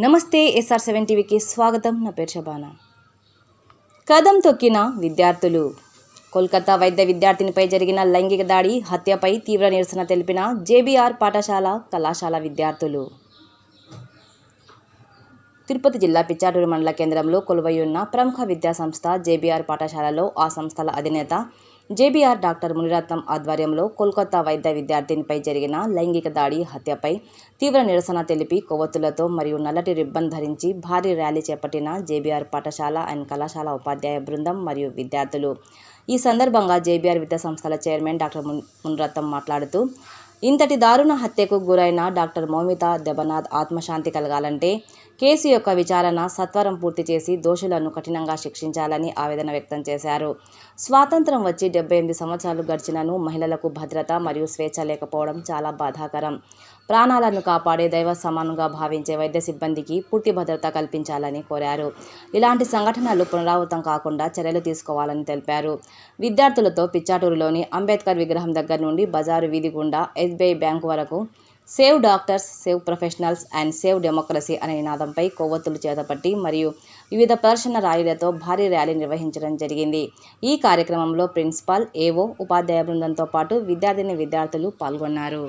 నమస్తే SR seven టీవీకి స్వాగతం. నా పేరు శబానా. కదం తొక్కిన విద్యార్థులు. కోల్కతా వైద్య విద్యార్థినిపై జరిగిన లైంగిక దాడి హత్యపై తీవ్ర నిరసన తెలిపిన జేబీఆర్ పాఠశాల కళాశాల విద్యార్థులు. తిరుపతి జిల్లా పిచ్చాటూరు మండల కేంద్రంలో కొలువయున్న ప్రముఖ విద్యా సంస్థ జేబీఆర్ పాఠశాలలో ఆ సంస్థల అధినేత జేబీఆర్ డాక్టర్ మునిరత్నం ఆధ్వర్యంలో కోల్కతా వైద్య విద్యార్థినిపై జరిగిన లైంగిక దాడి హత్యపై తీవ్ర నిరసన తెలిపి కొవ్వొత్తులతో మరియు నల్లటి రిబ్బన్ ధరించి భారీ ర్యాలీ చేపట్టిన జేబీఆర్ పాఠశాల అండ్ కళాశాల ఉపాధ్యాయ బృందం మరియు విద్యార్థులు. ఈ సందర్భంగా జేబీఆర్ విద్యా సంస్థల చైర్మన్ డాక్టర్ మునిరత్నం మాట్లాడుతూ ఇంతటి దారుణ హత్యకు గురైన డాక్టర్ మౌమిత దెబనాథ్ ఆత్మశాంతి కలగాలంటే కేసు యొక్క విచారణ సత్వరం పూర్తి చేసి దోషులను కఠినంగా శిక్షించాలని ఆవేదన వ్యక్తం చేశారు. స్వాతంత్రం వచ్చి డెబ్బై ఎనిమిది సంవత్సరాలు గడిచినను మహిళలకు భద్రత మరియు స్వేచ్ఛ లేకపోవడం చాలా బాధాకరం. ప్రాణాలను కాపాడే దైవ సమానంగా భావించే వైద్య సిబ్బందికి పూర్తి భద్రత కల్పించాలని కోరారు. ఇలాంటి సంఘటనలు పునరావృతం కాకుండా చర్యలు తీసుకోవాలని తెలిపారు. విద్యార్థులతో పిచ్చాటూరులోని అంబేద్కర్ విగ్రహం దగ్గర నుండి బజారు వీధి గుండా ఎస్బీఐ బ్యాంకు వరకు save doctors save professionals and save democracy అనే నినాదంపై కొవ్వొత్తులు చేతపట్టి మరియు వివిధ ప్రదర్శన ర్యాలీలతో భారీ ర్యాలీ నిర్వహించడం జరిగింది. ఈ కార్యక్రమంలో ప్రిన్సిపాల్ ఏవో ఉపాధ్యాయ బృందంతో పాటు విద్యార్థిని విద్యార్థులు పాల్గొన్నారు.